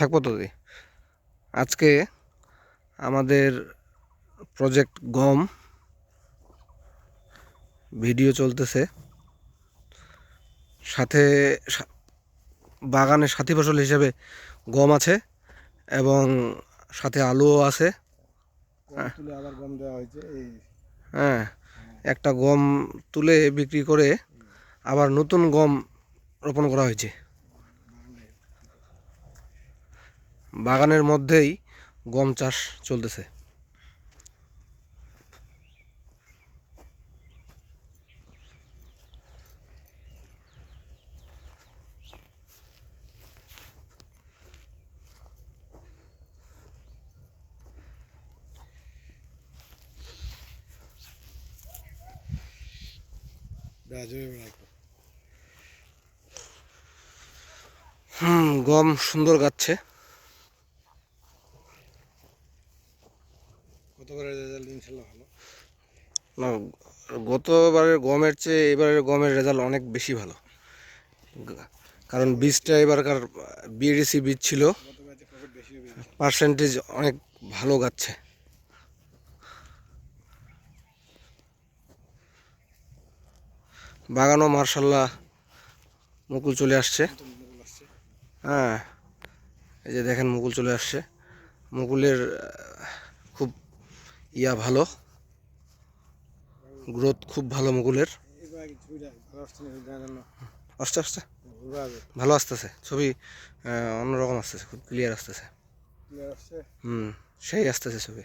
থাকব তো দি। আজকে আমাদের প্রজেক্ট গম ভিডিও চলতেছে। সাথে বাগানের সাথী ফসল হিসেবে গম আছে এবং সাথে আলুও আছে। গম আবার গম দেওয়া হয়েছে এই হ্যাঁ একটা গম তুলে বিক্রি করে আবার নতুন গম রোপণ করা হয়েছে। বাগানের মধ্যেই গম চাষ চলতেছে। হুম গম সুন্দর গাচ্ছে। গতবারের রেজাল্ট ইনশাল্লাহ ভালো। না গতবারের গমের চেয়ে এবারের গমের রেজাল্ট অনেক বেশি ভালো। কারণ বীজটা এবারকার বিএডিসি বীজ ছিল পার্সেন্টেজ অনেক ভালো গাচ্ছে। বাগানও মার্শাল্লাহ মুকুল চলে আসছে। হ্যাঁ এই যে দেখেন মুকুল চলে আসছে। মুকুলের ইয়া ভালো। গ্রোথ খুব ভালো মুকুলের আসতে আসতে ভালো আসতেছে। ছবি অন্যরকম আসতেছে খুব ক্লিয়ার আসতেছে। হুম সেই আসতেছে ছবি।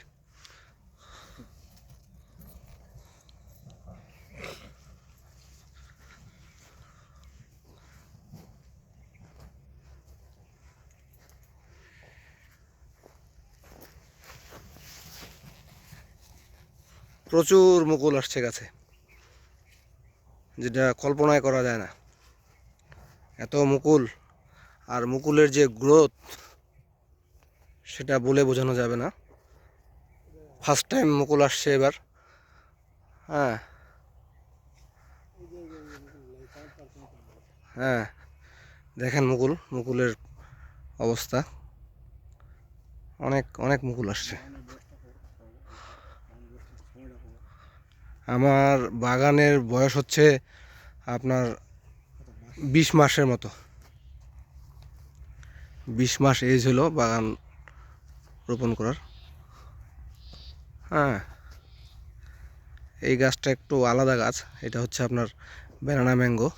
প্রচুর মুকুল আসছে গাছে, যেটা কল্পনায় করা যায় না। এত মুকুল, আর মুকুলের যে গ্রোথ, সেটা বলে বোঝানো যাবে না। ফার্স্ট টাইম মুকুল আসছে এবার। হ্যাঁ। হ্যাঁ। দেখেন মুকুল, মুকুলের অবস্থা। অনেক অনেক মুকুল আসছে। আমার বাগানের বয়স হচ্ছে আপনার বিশ মাসের মতো। বিশ মাস এজ হলো বাগান রোপণ করার। হ্যাঁ এই গাছটা একটু আলাদা গাছ, এটা হচ্ছে আপনার ব্যানানা ম্যাঙ্গো।